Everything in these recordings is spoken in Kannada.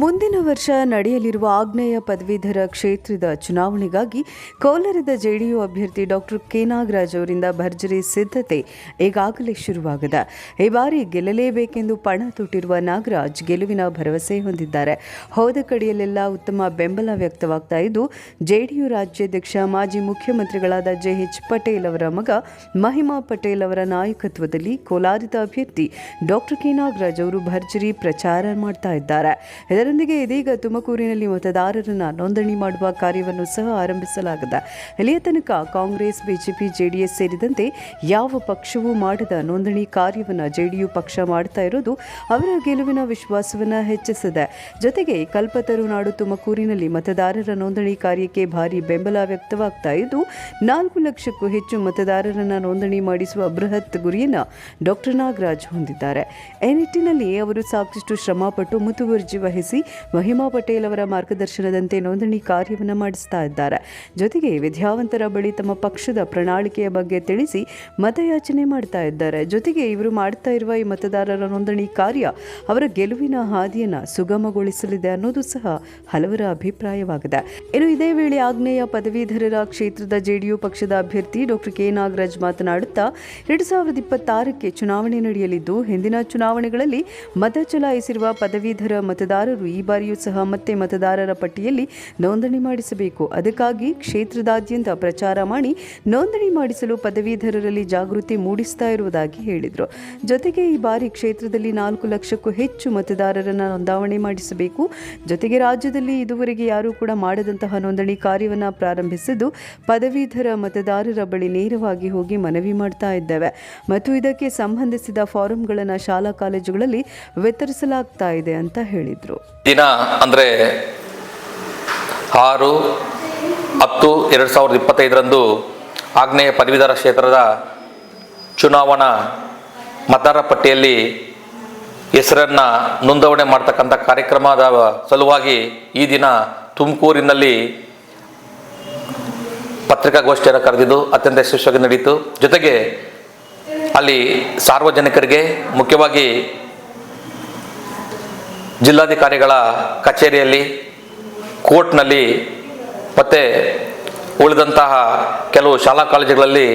ಮುಂದಿನ ವರ್ಷ ನಡೆಯಲಿರುವ ಆಗ್ನೇಯ ಪದವೀಧರ ಕ್ಷೇತ್ರದ ಚುನಾವಣೆಗಾಗಿ ಕೋಲಾರದ ಜೆಡಿಯು ಅಭ್ಯರ್ಥಿ ಡಾಕ್ಟರ್ ಕೆ ನಾಗರಾಜ್ ಅವರಿಂದ ಭರ್ಜರಿ ಸಿದ್ಧತೆ ಈಗಾಗಲೇ ಶುರುವಾಗದ. ಈ ಬಾರಿ ಗೆಲ್ಲಲೇಬೇಕೆಂದು ಪಣ ತೊಟ್ಟಿರುವ ನಾಗರಾಜ್ ಗೆಲುವಿನ ಭರವಸೆ ಹೊಂದಿದ್ದಾರೆ. ಹೋದ ಕಡೆಯಲ್ಲೆಲ್ಲ ಉತ್ತಮ ಬೆಂಬಲ ವ್ಯಕ್ತವಾಗ್ತಾ ಇದ್ದು, ಜೆಡಿಯು ರಾಜ್ಯಾಧ್ಯಕ್ಷ, ಮಾಜಿ ಮುಖ್ಯಮಂತ್ರಿಗಳಾದ ಜೆ ಎಚ್ ಪಟೇಲ್ ಅವರ ಮಗ ಮಹಿಮಾ ಪಟೇಲ್ ಅವರ ನಾಯಕತ್ವದಲ್ಲಿ ಕೋಲಾರದ ಅಭ್ಯರ್ಥಿ ಡಾಕ್ಟರ್ ಕೆ ನಾಗರಾಜ್ ಅವರು ಭರ್ಜರಿ ಪ್ರಚಾರ ಮಾಡ್ತಾ ಇದ್ದಾರೆ. ಇದರೊಂದಿಗೆ ಇದೀಗ ತುಮಕೂರಿನಲ್ಲಿ ಮತದಾರರನ್ನ ನೋಂದಣಿ ಮಾಡುವ ಕಾರ್ಯವನ್ನು ಸಹ ಆರಂಭಿಸಲಾಗಿದೆ. ಇಲ್ಲಿಯ ತನಕ ಕಾಂಗ್ರೆಸ್, ಬಿಜೆಪಿ, ಜೆಡಿಎಸ್ ಸೇರಿದಂತೆ ಯಾವ ಪಕ್ಷವೂ ಮಾಡದ ನೋಂದಣಿ ಕಾರ್ಯವನ್ನು ಜೆಡಿಯು ಪಕ್ಷ ಮಾಡ್ತಾ ಇರೋದು ಅವರ ಗೆಲುವಿನ ವಿಶ್ವಾಸವನ್ನು ಹೆಚ್ಚಿಸಿದೆ. ಜೊತೆಗೆ ಕಲ್ಪತರುನಾಡು ತುಮಕೂರಿನಲ್ಲಿ ಮತದಾರರ ನೋಂದಣಿ ಕಾರ್ಯಕ್ಕೆ ಭಾರಿ ಬೆಂಬಲ ವ್ಯಕ್ತವಾಗ್ತಾ ಇದ್ದು, ನಾಲ್ಕು ಲಕ್ಷಕ್ಕೂ ಹೆಚ್ಚು ಮತದಾರರನ್ನ ನೋಂದಣಿ ಮಾಡಿಸುವ ಬೃಹತ್ ಗುರಿಯನ್ನು ಡಾಕ್ಟರ್ ನಾಗರಾಜ್ ಹೊಂದಿದ್ದಾರೆ. ಈ ನಿಟ್ಟಿನಲ್ಲಿ ಅವರು ಸಾಕಷ್ಟು ಶ್ರಮಪಟ್ಟು ಮುತುವರ್ಜಿ ವಹಿಸಿ ಮಹಿಮಾ ಪಟೇಲ್ ಅವರ ಮಾರ್ಗದರ್ಶನದಂತೆ ನೋಂದಣಿ ಕಾರ್ಯವನ್ನು ಮಾಡಿಸ್ತಾ ಇದ್ದಾರೆ. ಜೊತೆಗೆ ವಿದ್ಯಾವಂತರ ಬಳಿ ತಮ್ಮ ಪಕ್ಷದ ಪ್ರಣಾಳಿಕೆಯ ಬಗ್ಗೆ ತಿಳಿಸಿ ಮತಯಾಚನೆ ಮಾಡ್ತಾ ಇದ್ದಾರೆ. ಜೊತೆಗೆ ಇವರು ಮಾಡ್ತಾ ಇರುವ ಈ ಮತದಾರರ ನೋಂದಣಿ ಕಾರ್ಯ ಅವರ ಗೆಲುವಿನ ಹಾದಿಯನ್ನು ಸುಗಮಗೊಳಿಸಲಿದೆ ಅನ್ನೋದು ಸಹ ಹಲವರ ಅಭಿಪ್ರಾಯವಾಗಿದೆ. ಇನ್ನು ಇದೇ ವೇಳೆ ಆಗ್ನೇಯ ಪದವೀಧರರ ಕ್ಷೇತ್ರದ ಜೆಡಿಯು ಪಕ್ಷದ ಅಭ್ಯರ್ಥಿ ಡಾಕ್ಟರ್ ಕೆ. ನಾಗರಾಜ್ ಮಾತನಾಡುತ್ತಾ, ಎರಡು ಸಾವಿರದ ಇಪ್ಪತ್ತಾರಕ್ಕೆ ಚುನಾವಣೆ ನಡೆಯಲಿದ್ದು, ಹಿಂದಿನ ಚುನಾವಣೆಗಳಲ್ಲಿ ಮತ ಚಲಾಯಿಸಿರುವ ಪದವೀಧರ ಮತದಾರರು ಈ ಬಾರಿಯೂ ಸಹ ಮತ್ತೆ ಮತದಾರರ ಪಟ್ಟಿಯಲ್ಲಿ ನೋಂದಣಿ ಮಾಡಿಸಬೇಕು. ಅದಕ್ಕಾಗಿ ಕ್ಷೇತ್ರದಾದ್ಯಂತ ಪ್ರಚಾರ ಮಾಡಿ ನೋಂದಣಿ ಮಾಡಿಸಲು ಪದವೀಧರರಲ್ಲಿ ಜಾಗೃತಿ ಮೂಡಿಸ್ತಾ ಇರುವುದಾಗಿ ಹೇಳಿದರು. ಜೊತೆಗೆ ಈ ಬಾರಿ ಕ್ಷೇತ್ರದಲ್ಲಿ ನಾಲ್ಕು ಲಕ್ಷಕ್ಕೂ ಹೆಚ್ಚು ಮತದಾರರನ್ನು ನೋಂದಾವಣೆ ಮಾಡಿಸಬೇಕು. ಜೊತೆಗೆ ರಾಜ್ಯದಲ್ಲಿ ಇದುವರೆಗೆ ಯಾರೂ ಕೂಡ ಮಾಡದಂತಹ ನೋಂದಣಿ ಕಾರ್ಯವನ್ನು ಪ್ರಾರಂಭಿಸಿದ್ದು ಪದವೀಧರ ಮತದಾರರ ಬಳಿ ನೇರವಾಗಿ ಹೋಗಿ ಮನವಿ ಮಾಡ್ತಾ ಇದ್ದೇವೆ. ಮತ್ತು ಇದಕ್ಕೆ ಸಂಬಂಧಿಸಿದ ಫಾರಂಗಳನ್ನು ಶಾಲಾ ಕಾಲೇಜುಗಳಲ್ಲಿ ವಿತರಿಸಲಾಗ್ತಾ ಇದೆ ಅಂತ ಹೇಳಿದರು. ದಿನ ಅಂದರೆ ಆರು ಹತ್ತು ಎರಡು ಸಾವಿರದ ಇಪ್ಪತ್ತೈದರಂದು ಆಗ್ನೇಯ ಪದವೀಧರ ಕ್ಷೇತ್ರದ ಚುನಾವಣಾ ಮತದಾರ ಪಟ್ಟಿಯಲ್ಲಿ ಹೆಸರನ್ನು ನೋಂದಣಿ ಮಾಡ್ತಕ್ಕಂಥ ಕಾರ್ಯಕ್ರಮದ ಸಲುವಾಗಿ ಈ ದಿನ ತುಮಕೂರಿನಲ್ಲಿ ಪತ್ರಿಕಾಗೋಷ್ಠಿಯನ್ನು ಕರೆದಿದ್ದು ಅತ್ಯಂತ ಯಶಸ್ವಿಯಾಗಿ ನಡೆಯಿತು. ಜೊತೆಗೆ ಅಲ್ಲಿ ಸಾರ್ವಜನಿಕರಿಗೆ ಮುಖ್ಯವಾಗಿ ಜಿಲ್ಲಾಧಿಕಾರಿಗಳ ಕಚೇರಿಯಲ್ಲಿ, ಕೋರ್ಟ್ನಲ್ಲಿ, ಮತ್ತು ಉಳಿದಂತಹ ಕೆಲವು ಶಾಲಾ ಕಾಲೇಜುಗಳಲ್ಲಿ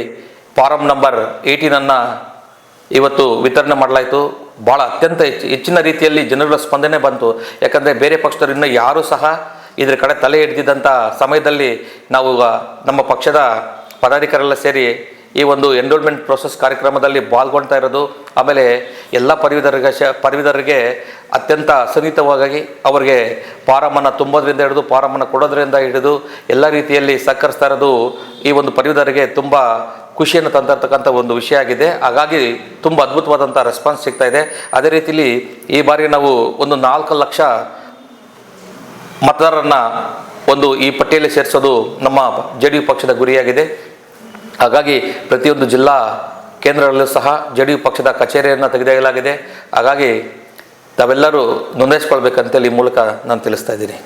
ಫಾರಂ ನಂಬರ್ ಏಯ್ಟೀನನ್ನು ಇವತ್ತು ವಿತರಣೆ ಮಾಡಲಾಯಿತು. ಭಾಳ ಅತ್ಯಂತ ಹೆಚ್ಚು, ಹೆಚ್ಚಿನ ರೀತಿಯಲ್ಲಿ ಜನಗಳ ಸ್ಪಂದನೆ ಬಂತು. ಯಾಕಂದರೆ ಬೇರೆ ಪಕ್ಷದವರು ಇನ್ನೂ ಯಾರೂ ಸಹ ಇದರ ಕಡೆ ತಲೆ ಹಿಡಿದಿದ್ದಂಥ ಸಮಯದಲ್ಲಿ ನಾವು ನಮ್ಮ ಪಕ್ಷದ ಪದಾಧಿಕಾರಿಗಳ ಸೇರಿ ಈ ಒಂದು ಎನ್ರೋಲ್ಮೆಂಟ್ ಪ್ರೊಸೆಸ್ ಕಾರ್ಯಕ್ರಮದಲ್ಲಿ ಪಾಲ್ಗೊಳ್ತಾ ಇರೋದು, ಆಮೇಲೆ ಎಲ್ಲ ಪರಿವಿದರಿಗೆ ಶ ಪದವೀಧರರಿಗೆ ಅತ್ಯಂತ ಸನ್ನಿಹಿತವಾಗಿ ಅವರಿಗೆ ಫಾರಮನ್ನು ತುಂಬೋದ್ರಿಂದ ಹಿಡಿದು ಫಾರಮನ್ನು ಕೊಡೋದ್ರಿಂದ ಹಿಡಿದು ಎಲ್ಲ ರೀತಿಯಲ್ಲಿ ಸಹಕರಿಸ್ತಾ ಇರೋದು ಈ ಒಂದು ಪರಿವಿದರಿಗೆ ತುಂಬ ಖುಷಿಯನ್ನು ತಂದಿರ್ತಕ್ಕಂಥ ಒಂದು ವಿಷಯ ಆಗಿದೆ. ಹಾಗಾಗಿ ತುಂಬ ಅದ್ಭುತವಾದಂಥ ರೆಸ್ಪಾನ್ಸ್ ಸಿಗ್ತಾ ಇದೆ. ಅದೇ ರೀತಿಲಿ ಈ ಬಾರಿ ನಾವು ಒಂದು ನಾಲ್ಕು ಲಕ್ಷ ಮತದಾರರನ್ನು ಒಂದು ಈ ಪಟ್ಟಿಯಲ್ಲಿ ಸೇರಿಸೋದು ನಮ್ಮ ಜೆ ಪಕ್ಷದ ಗುರಿಯಾಗಿದೆ. ಹಾಗಾಗಿ ಪ್ರತಿಯೊಂದು ಜಿಲ್ಲಾ ಕೇಂದ್ರಗಳಲ್ಲೂ ಸಹ ಜೆ ಡಿ ಯು ಪಕ್ಷದ ಕಚೇರಿಯನ್ನು ತೆಗೆದಾಗಲಾಗಿದೆ ಹಾಗಾಗಿ ತಾವೆಲ್ಲರೂ ನೋಂದಾಯಿಸ್ಕೊಳ್ಬೇಕಂತೇಳಿ ಈ ಮೂಲಕ ನಾನು ತಿಳಿಸ್ತಾ ಇದ್ದೀನಿ.